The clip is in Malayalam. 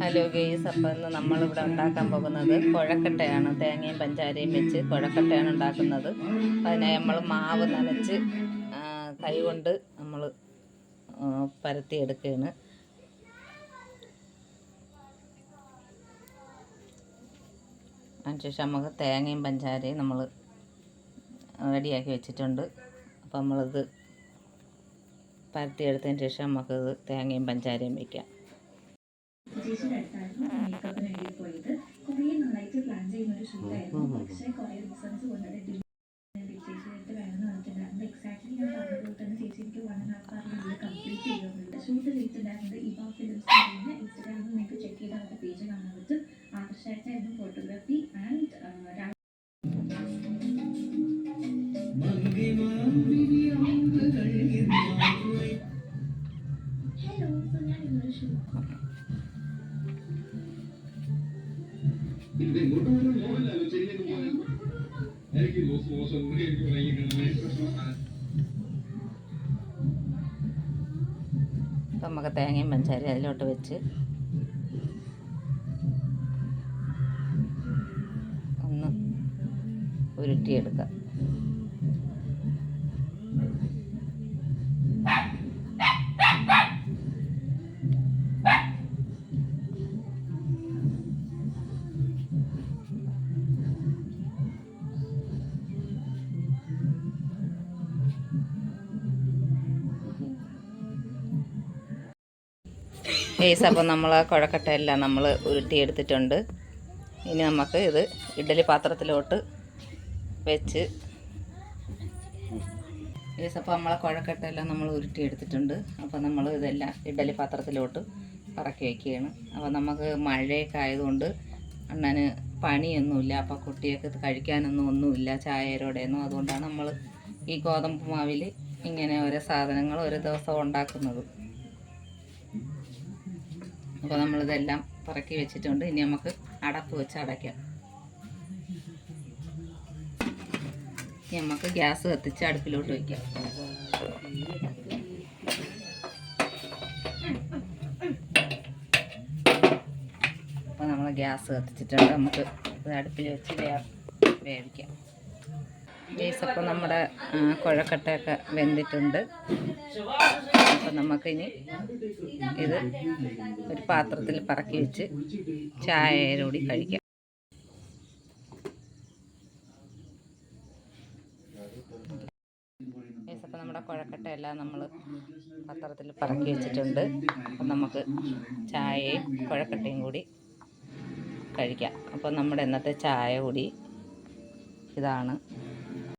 ഹലോ ഗെയ്സ് അപ്പം ഇന്ന് നമ്മളിവിടെ ഉണ്ടാക്കാൻ പോകുന്നത് കുഴക്കട്ടയാണ്. തേങ്ങയും പഞ്ചാരയും വെച്ച് കുഴക്കട്ടയാണ് ഉണ്ടാക്കുന്നത്. അതിനായി നമ്മൾ മാവ് നനച്ച് കൈ കൊണ്ട് നമ്മൾ പരത്തിയെടുക്കുകയാണ്. അതിനുശേഷം നമുക്ക് തേങ്ങയും പഞ്ചാരയും നമ്മൾ റെഡിയാക്കി വെച്ചിട്ടുണ്ട്. അപ്പം നമ്മളിത് പരത്തിയെടുത്തതിന് ശേഷം നമുക്കിത് തേങ്ങയും പഞ്ചാരയും വയ്ക്കാം ചേച്ചിയുടെ അടുത്തായിരുന്നു മേക്കപ്പിന് വേണ്ടി പോയത്. കുറേ നന്നായിട്ട് പ്ലാൻ ചെയ്യുന്ന ഒരു ഷൂട്ടായിരുന്നു പക്ഷേ കുറേ റീസൺസ് കൊണ്ടത് ചേച്ചിയായിട്ട് വേണമെന്ന് പറഞ്ഞിട്ടുണ്ടായിരുന്നു എക്സാക്ട്ലി ഞാൻ പറഞ്ഞതുപോലെ തന്നെ ചേച്ചി എനിക്ക് വൺ ആൻഡ് ഹാഫ് അവറിനുള്ളിൽ കംപ്ലീറ്റ് ചെയ്യുന്നുണ്ട് ഷൂട്ട് ചെയ്തിട്ടുണ്ടായിരുന്നത് ഇവ ഫിലിംസ് കഴിഞ്ഞ് ഇൻസ്റ്റാഗ്രാമിൽ നിങ്ങൾക്ക് ചെക്ക് ചെയ്ത് അവരുടെ പേജ് കാണാൻ പറ്റും. ആദർശായിട്ടായിരുന്നു ഫോട്ടോഗ്രാഫി ആൻഡ് ഹലോ ഞാൻ ഇന്നൊരു ഷൂട്ട് നമുക്ക് തേങ്ങയും പഞ്ചാരി അതിലോട്ട് വെച്ച് ഒന്ന് ഉരുട്ടിയെടുക്കാം. കേസ് അപ്പം നമ്മൾ കുഴക്കട്ടയെല്ലാം നമ്മൾ ഉരുട്ടിയെടുത്തിട്ടുണ്ട് ഇനി നമുക്ക് ഇത് ഇഡ്ഡലി പാത്രത്തിലോട്ട് വെച്ച് ഫേസ് അപ്പോൾ നമ്മളെ കുഴക്കട്ടയെല്ലാം നമ്മൾ ഉരുട്ടിയെടുത്തിട്ടുണ്ട് അപ്പോൾ നമ്മൾ ഇതെല്ലാം ഇഡ്ഡലി പാത്രത്തിലോട്ട് പറക്കി വയ്ക്കുകയാണ് അപ്പോൾ നമുക്ക് മഴയൊക്കെ ആയതുകൊണ്ട് അണ്ണന് പണിയൊന്നുമില്ല. അപ്പോൾ കുട്ടിയൊക്കെ ഇത് കഴിക്കാനൊന്നും ഒന്നുമില്ല ചായരോടെയൊന്നും അതുകൊണ്ടാണ് നമ്മൾ ഈ ഗോതമ്പ് മാവിൽ ഇങ്ങനെ ഓരോ സാധനങ്ങൾ ഓരോ ദിവസം ഉണ്ടാക്കുന്നത്. അപ്പോൾ നമ്മളിതെല്ലാം പറക്കി വെച്ചിട്ടുണ്ട്. ഇനി നമുക്ക് അടപ്പ് വെച്ച് അടയ്ക്കാം. ഇനി നമുക്ക് ഗ്യാസ് കത്തിച്ച് അടുപ്പിലോട്ട് വയ്ക്കാം അപ്പോൾ നമ്മൾ ഗ്യാസ് കത്തിച്ചിട്ടുണ്ട്. നമുക്ക് അടുപ്പിൽ വെച്ച് വേവിക്കാം. അപ്പോൾ നമ്മുടെ കുഴക്കട്ടയൊക്കെ വെന്തിട്ടുണ്ട്. അപ്പം നമുക്കിനി ഇത് ഒരു പാത്രത്തിൽ പറക്കി വെച്ച് ചായയിലൂടി കഴിക്കാം. അപ്പോൾ നമ്മുടെ കുഴക്കട്ടയെല്ലാം നമ്മൾ പാത്രത്തിൽ പറക്കി വെച്ചിട്ടുണ്ട്. അപ്പം നമുക്ക് ചായയും കുഴക്കട്ടയും കൂടി കഴിക്കാം. അപ്പം നമ്മുടെ ഇന്നത്തെ ചായ കൂടി ഇതാണ്.